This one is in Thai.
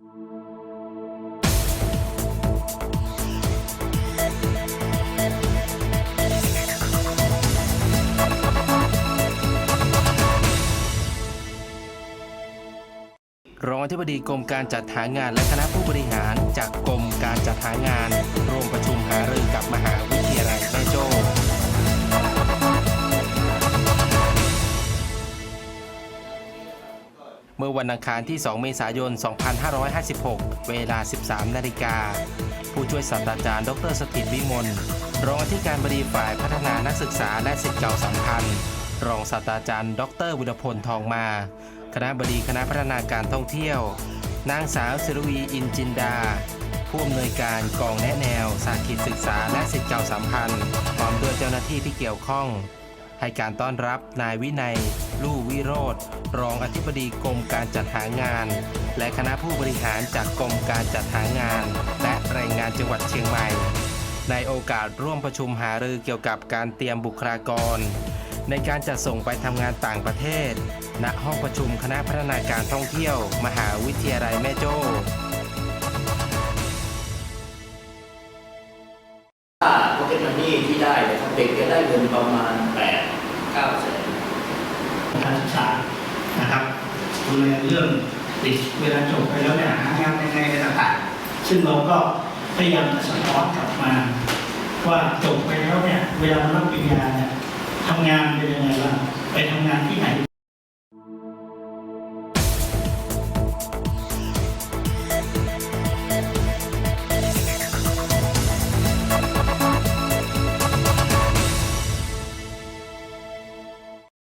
รองอธิบดีกรมการจัดหางานและคณะผู้บริหารจากกรมการจัดหางานร่วมประชุมหารือกับมหาวิทยาลัย เมื่อวันอังคารที่ 2 เมษายน 2556 เวลา 13 นาฬิกา ผู้ช่วยศาสตราจารย์ ดรสถิตวิมล รองอธิการบดีฝ่ายพัฒนานักศึกษาและสิทธิเก่าสัมพันธ์ รองศาสตราจารย์ ดรวิรพล ทองมา คณะบดีคณะพัฒนาการท่องเที่ยว นางสาวศิรวีอินจินดาผู้อำนวยการกองแนะแนวสาขาศึกษาและสิทธิเก่าสัมพันธ์พร้อมด้วยเจ้าหน้าที่ที่เกี่ยวข้อง ให้การต้อนรับนายวินัย ลู่วิโรธรองอธิบดีกรมการจัดหางาน และคณะผู้บริหารจากกรมการจัดหางาน และแรงงานจังหวัดเชียงใหม่ ในโอกาสร่วมประชุมหารือเกี่ยวกับการเตรียมบุคลากร ในการจัดส่งไปทำงานต่างประเทศ ณห้องประชุมคณะพัฒนาการท่องเที่ยว มหาวิทยาลัยแม่โจ้ค่าโปเกม o นี่ที่ได้เนะครับเด็กจะได้เงินประมาณ8 9แสน การศึกษานะครับดูแลเรื่องเด็กเวลาจบไปแล้วเนี่ยหางานยังไงอะไรต่างๆซึ่งเราก็พยายามจะสะท้อนกลับมา ว่าจบไปแล้วเนี่ยเวลามารับปริญญาเนี่ยทำงานเป็นยังไงบ้างไปทำงานที่ไหน